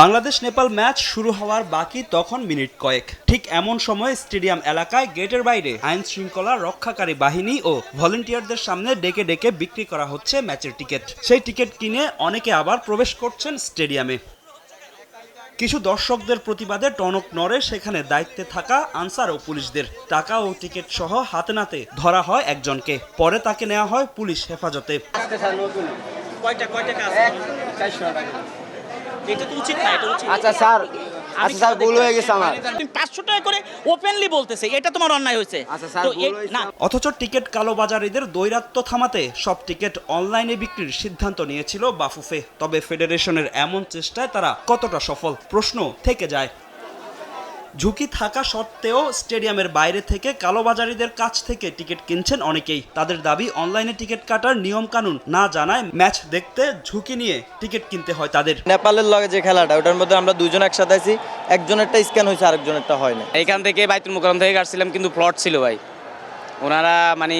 Bangladesh Nepal match শুরু হওয়ার বাকি তখন মিনিট কয়েক। ঠিক এমন সময় স্টেডিয়াম এলাকায় গেটের বাইরে আইন শৃঙ্খলা রক্ষাকারী বাহিনী ও ভলেন্টিয়ারদের সামনে ডেকে ডেকে বিক্রি করা হচ্ছে ম্যাচের টিকিট। সেই টিকিট কিনে অনেকে আবার প্রবেশ করছেন স্টেডিয়ামে। কিছু দর্শকদের প্রতিবাদে টনক নড়ে সেখানে দায়িত্বে থাকা আনসার ও পুলিশদের। টাকা ও টিকিট সহ হাতে নাতে ধরা হয় একজনকে। পরে তাকে নেওয়া হয় পুলিশ হেফাজতে। এটা তো উচিত না এটা উচিত। আচ্ছা স্যার। আচ্ছা স্যার ভুল হয়ে গেছে আমার। পাঁচশো টাকা করে ওপেনলি বলতেছে এটা তোমার অন্যায় হয়েছে। আচ্ছা, অথচ টিকিট কালোবাজারিদের থামাতে সব টিকিট অনলাইনে বিক্রির সিদ্ধান্ত নিয়েছিল বাফুফে। তবে ফেডারেশনের এমন চেষ্টায় তারা কতটা সফল প্রশ্ন থেকে যায়। ঝুঁকি থাকা সত্ত্বেও স্টেডিয়ামের বাইরে থেকে কালোবাজারিদের কাছ থেকে টিকিট কিনছেন অনেকেই। তাদের দাবি অনলাইনে টিকিট কাটার নিয়ম কানুন না জানায় ম্যাচ দেখতে ঝুঁকি নিয়ে টিকিট কিনতে হয় তাদের। নেপালের লগে যে খেলাটা ওটার মধ্যে আমরা দুজন একসাথে আছি একজনেরটা স্ক্যান হয়েছে আরেকজনেরটা হয় না এইখান থেকে বাইতুল মুকাররম থেকে কাটছিলাম কিন্তু প্লট ছিল ভাই। ওনারা মানে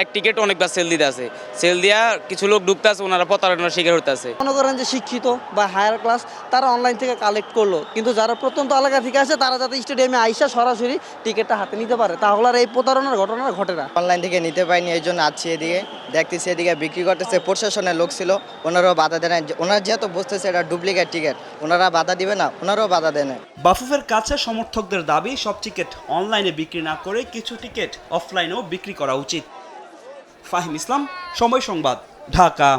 এক টিকিট অনেকবার সেল দিতে আছে। সেল দিয়া কিছু লোক ঢুকতে আছে ওনারা প্রতারণার শিকার হতে আছে। মনে করেন যে শিক্ষিত বা হায়ার ক্লাস তারা অনলাইন থেকে কালেক্ট করল। কিন্তু যারা প্রত্যন্ত এলাকা থেকে আসে তারা যাতে স্টেডিয়ামে আইসা সরাসরি টিকিটটা হাতে নিতে পারে। তাহলে আর এই প্রতারণার ঘটনা ঘটে না। অনলাইন থেকে নিতে পারিনি এই জন্য আছি এদিকে। দেখতেছি এদিকে বিক্রি করতেছে প্রশাসনের লোক ছিল। ওনারাও বাধা দেয় না ওনারা যেহেতু বুঝতেছে এটা ডুপ্লিকেট টিকিট ওনারা বাধা দিবে না ওনারাও বাধা দেয় না বাফুফের কাছে সমর্থকদের দাবি সব টিকিট অনলাইনে বিক্রি না করে কিছু টিকিট অফলাইনেও বিক্রি করা উচিত। ফাহিম ইসলাম সময় সংবাদ ঢাকা।